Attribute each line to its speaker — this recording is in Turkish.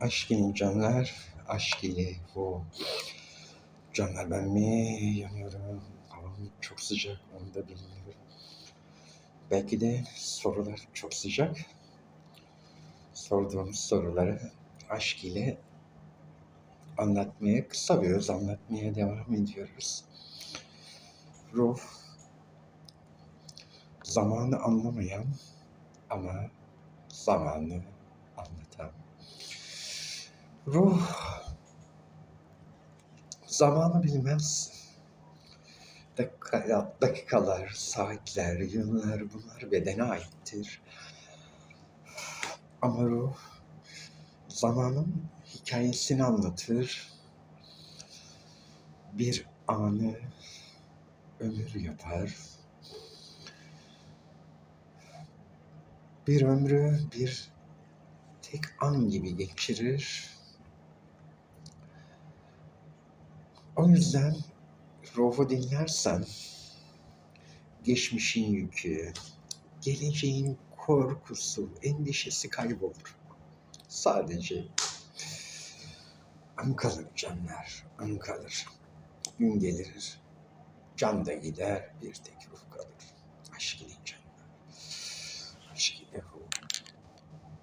Speaker 1: Aşk ile canlar, aşk ile bu. Canlar ben mi yanıyorum? Havam çok sıcak, onu da bilmiyorum. Belki de sorular çok sıcak. Sorduğumuz soruları aşk ile anlatmaya, kısa bir öz anlatmaya devam ediyoruz. Ruh, zamanı anlamayan ama zamanı anlatan. Ruh zamanı bilmez. Dakika, dakikalar, saatler, yıllar bunlar bedene aittir. Ama ruh zamanın hikayesini anlatır. Bir anı ömür yapar. Bir ömrü bir tek an gibi geçirir. O yüzden ruhu dinlersen geçmişin yükü, geleceğin korkusu, endişesi kaybolur. Sadece an kalır canlar, an kalır. Gün gelir, can da gider, bir tek ruh kalır. Aşk ile